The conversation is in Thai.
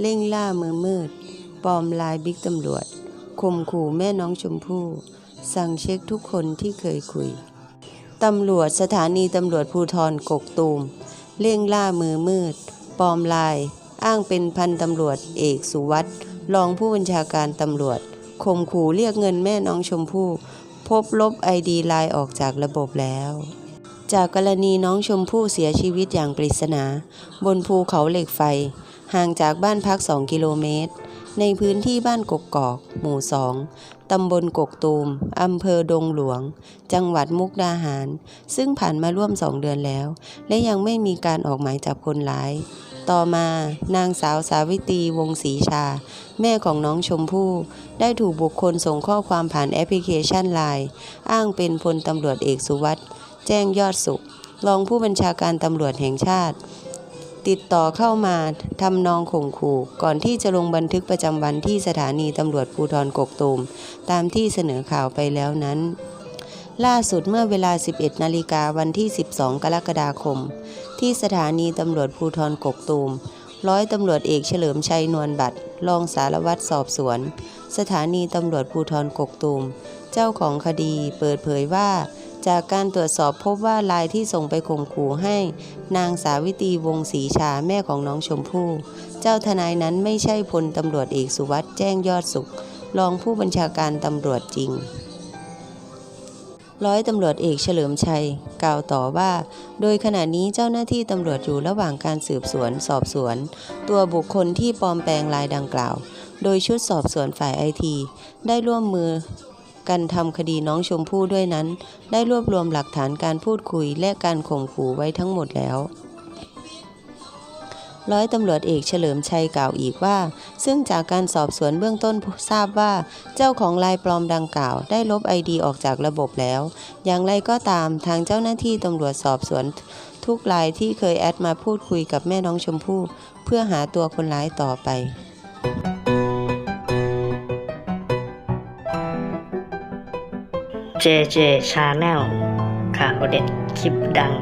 เร่งล่ามือมืด ปลอมลายบิ๊กตำรวจข่มขู่แม่น้องชมพู่ สั่งเช็คทุกคนที่เคยคุย ตำรวจสถานีตำรวจภูทรกกตูม เร่งล่ามือมืด ปลอมลาย อ้างเป็นพันตำรวจเอกสุวัสด์รองผู้บัญชาการตำรวจข่มขู่เรียกเงินแม่น้องชมพู่ พบลบไอดีไลน์ออกจากระบบแล้ว จากกรณีน้องชมพู่เสียชีวิตอย่างปริศนา บนภูเขาเหล็กไฟ ห่างจากบ้านพัก 2 กิโลเมตร ในพื้นที่บ้านกกกอก หมู่ 2 ตำบลกกตูม อำเภอดงหลวง จังหวัดมุกดาหาร ซึ่งผ่านมาร่วม2เดือนแล้ว และยังไม่มีการออกหมายจับคนร้าย ต่อมานางสาวสาวิตรีวงศรีชา แม่ของน้องชมพู่ ได้ถูกบุคคลส่งข้อความผ่านแอปพลิเคชันไลน์อ้างเป็นพลตำรวจเอกสุวัสด์แจ้งยอดสุข รองผู้บัญชาการตำรวจแห่งชาติ ติดต่อเข้ามาทำนองข่มขู่ ก่อนที่จะลงบันทึกประจำวันที่สถานีตำรวจภูธรกกตูมตามที่เสนอข่าวไปแล้วนั้น ล่าสุดเมื่อเวลา 11 นาฬิกาวันที่ 12 กรกฎาคม ที่สถานีตำรวจภูธรกกตูมร้อยตำรวจเอกเฉลิมชัยนวลบัตรรองสารวัตรสอบสวน สถานีตำรวจภูธรกกตูมเจ้าของคดีเปิดเผยว่า จากการตรวจสอบพบว่าลายที่ส่งไปข่มขู่ให้ นางสาวิตรีวงศรีชาแม่ของน้องชมพู่ เจ้าทนายนั้นไม่ใช่พลตำรวจเอกสุวัสด์แจ้งยอดสุข รองผู้บัญชาการตำรวจจริง ร้อยตำรวจเอกเฉลิมชัย กล่าวต่อว่า โดยขณะนี้เจ้าหน้าที่ตำรวจอยู่ระหว่างการสืบสวน สอบสวน ตัวบุคคลที่ปลอมแปลงลายดังกล่าว โดยชุดสอบสวนฝ่ายไอทีได้ร่วมมือ กันทำคดีน้องชมพู่ด้วยนั้น ได้รวบรวมหลักฐานการพูดคุยและการข่มขู่ไว้ทั้งหมดแล้ว ร้อยตำรวจเอกเฉลิมชัยกล่าวอีกว่า ซึ่งจากการสอบสวนเบื้องต้นทราบว่า เจ้าของลายปลอมดังกล่าว ได้ลบไอดีออกจากระบบแล้ว อย่างไรก็ตามทางเจ้าหน้าที่ตำรวจสอบสวนทุกรายที่เคยแอดมาพูดคุยกับแม่น้องชมพู่ เพื่อหาตัวคนร้ายต่อไป JJ Channel ข่าวเด็ดคลิปดัง